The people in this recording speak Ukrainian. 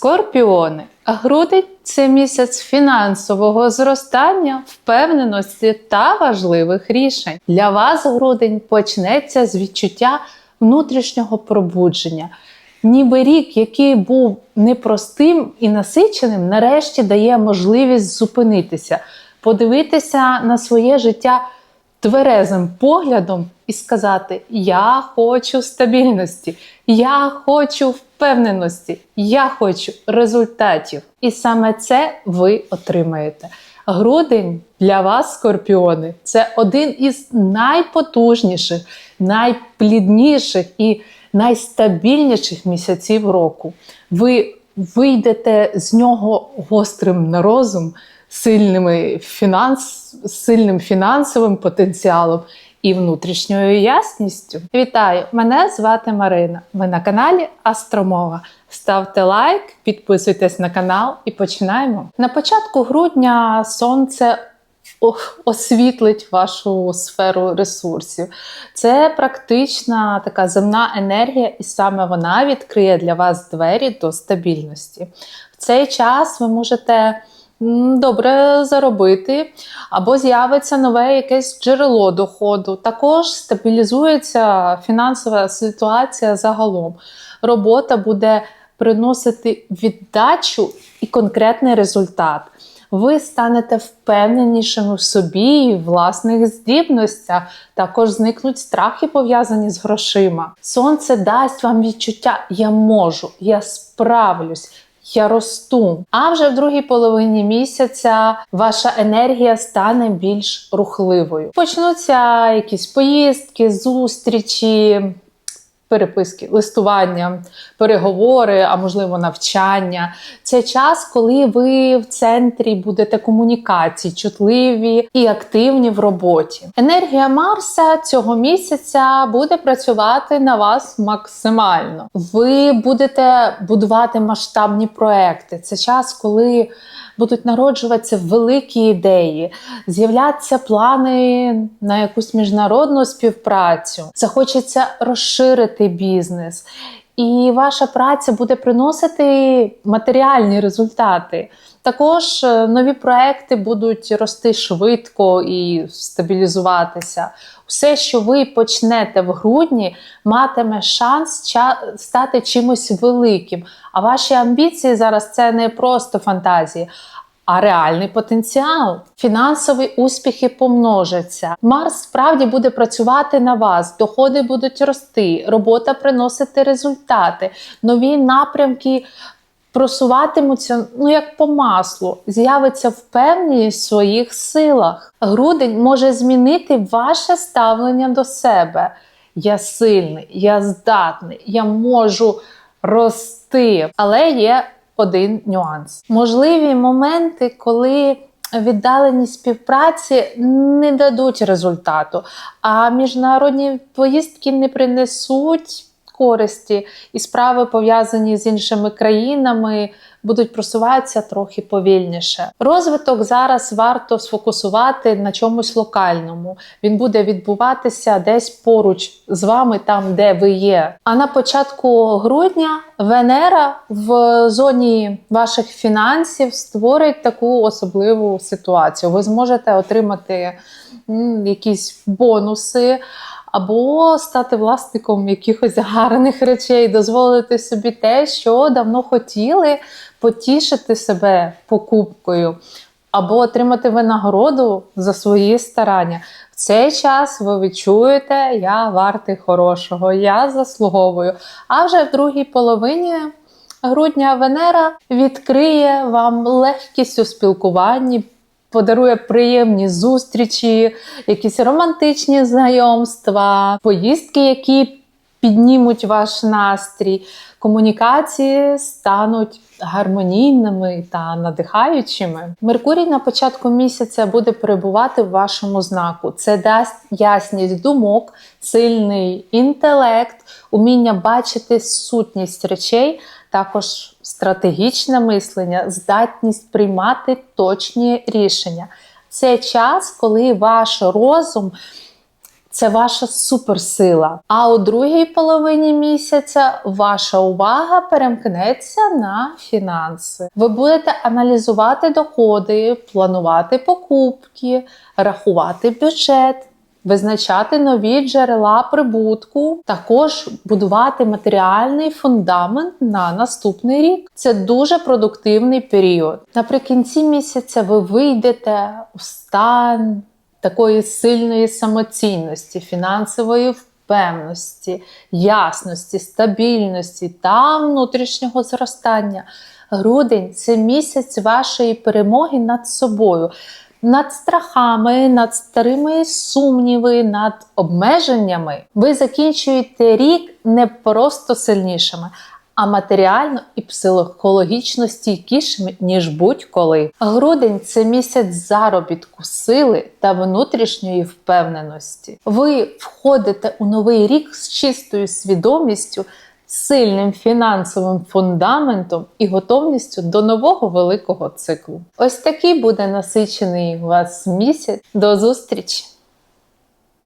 Скорпіони. Грудень це місяць фінансового зростання, впевненості та важливих рішень. Для вас грудень почнеться з відчуття внутрішнього пробудження. Ніби рік, який був непростим і насиченим, нарешті дає можливість зупинитися, подивитися на своє життя тверезим поглядом і сказати: Я хочу стабільності, я хочу впевненості, я хочу результатів. І саме це ви отримаєте. Грудень для вас, скорпіони, це один із найпотужніших, найплідніших і найстабільніших місяців року. Ви вийдете з нього гострим на розум, сильними фінанс, сильним фінансовим потенціалом і внутрішньою ясністю. Вітаю! Мене звати Марина. Ви на каналі Астромова. Ставте лайк, підписуйтесь на канал і починаємо. На початку грудня сонце освітлить вашу сферу ресурсів. Це практична така земна енергія, і саме вона відкриє для вас двері до стабільності. В цей час ви можете добре заробити, або з'явиться нове якесь джерело доходу. Також стабілізується фінансова ситуація загалом. Робота буде приносити віддачу і конкретний результат. Ви станете впевненішими в собі і власних здібностях. Також зникнуть страхи, пов'язані з грошима. Сонце дасть вам відчуття Я можу, я справлюсь я росту. А вже в другій половині місяця ваша енергія стане більш рухливою. Почнуться якісь поїздки, зустрічі переписки, листування, переговори, а можливо, навчання. Це час, коли ви в центрі будете комунікації, чутливі і активні в роботі. Енергія Марса цього місяця буде працювати на вас максимально. Ви будете будувати масштабні проекти. Це час, коли будуть народжуватися великі ідеї, з'являться плани на якусь міжнародну співпрацю, захочеться розширити бізнес. І ваша праця буде приносити матеріальні результати. Також е, нові проекти будуть рости швидко і стабілізуватися. Все, що ви почнете в грудні, матиме шанс стати чимось великим. А ваші амбіції зараз це не просто фантазії. А реальний потенціал, фінансові успіхи помножаться. Марс справді буде працювати на вас, доходи будуть рости, робота приносити результати, нові напрямки просуватимуться, ну як по маслу, з'явиться впевненість в своїх силах. Грудень може змінити ваше ставлення до себе. Я сильний, я здатний, я можу рости. Але є один нюанс. Можливі моменти, коли віддалені співпраці не дадуть результату, а міжнародні поїздки не принесуть користі, і справи пов'язані з іншими країнами будуть просуватися трохи повільніше. Розвиток зараз варто сфокусувати на чомусь локальному. Він буде відбуватися десь поруч з вами, там де ви є. А на початку грудня Венера в зоні ваших фінансів створить таку особливу ситуацію. Ви зможете отримати якісь бонуси або стати власником якихось гарних речей, дозволити собі те, що давно хотіли, потішити себе покупкою, або отримати винагороду за свої старання. В цей час ви відчуєте, я вартий хорошого, я заслуговую. А вже в другій половині. Грудня Венера відкриє вам легкість у спілкуванні, подарує приємні зустрічі, якісь романтичні знайомства, поїздки, які піднімуть ваш настрій. Комунікації стануть гармонійними та надихаючими. Меркурій на початку місяця буде перебувати в вашому знаку. Це дасть ясність думок, сильний інтелект, уміння бачити сутність речей, також стратегічне мислення, здатність приймати точні рішення. Це час, коли ваш розум це ваша суперсила. А у другій половині місяця ваша увага перемкнеться на фінанси. Ви будете аналізувати доходи, планувати покупки, рахувати бюджет. Визначати нові джерела прибутку, також будувати матеріальний фундамент на наступний рік. Це дуже продуктивний період. Наприкінці місяця ви вийдете у стан такої сильної самоцінності, фінансової впевненості, ясності, стабільності та внутрішнього зростання. Грудень це місяць вашої перемоги над собою. Над страхами, над старими сумніви, над обмеженнями ви закінчуєте рік не просто сильнішими, а матеріально і психологічно стійкішими, ніж будь-коли. Грудень це місяць заробітку, сили та внутрішньої впевненості. Ви входите у новий рік з чистою свідомістю, сильним фінансовим фундаментом і готовністю до нового великого циклу. Ось такий буде насичений у вас місяць. До зустрічі!